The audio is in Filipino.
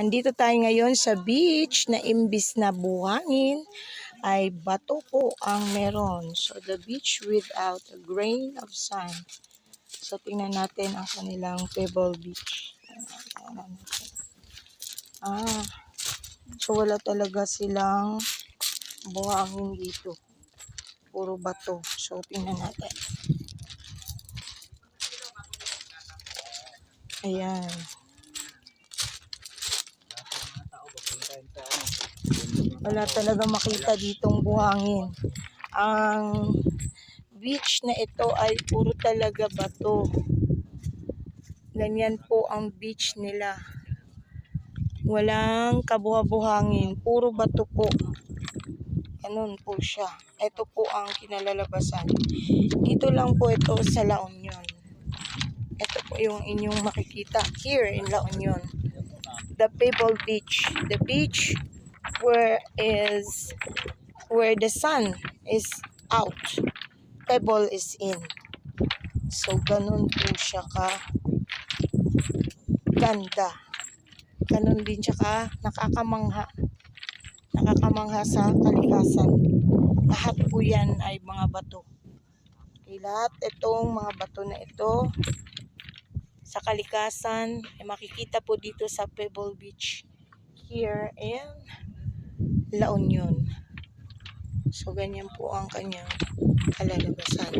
Andito tayo ngayon sa beach na imbis na buhangin ay bato po ang meron. So the beach without a grain of sand. So tingnan natin ang kanilang pebble beach. Ah, so wala talaga silang buhangin dito. Puro bato. So tingnan natin. Ayan. Wala talaga makita ditong buhangin. Ang beach na ito ay puro talaga bato. Ganyan po ang beach nila. Walang kabuha-buhangin. Puro bato po. Ganun po siya. Ito po ang kinalalabasan. Dito lang po ito sa La Union. Ito po yung inyong makikita here in La Union. The Pebble Beach. The beach where is where the sun is out. Pebble is in. So, ganun po siya ka ganda. Ganun din siya ka nakakamangha. Nakakamangha sa kalikasan. Lahat po yan ay mga bato. Okay, lahat itong mga bato na ito sa kalikasan. Ay makikita po dito sa Pebble Beach here in La Union. So, ganyan po ang kanyang kalalabasan.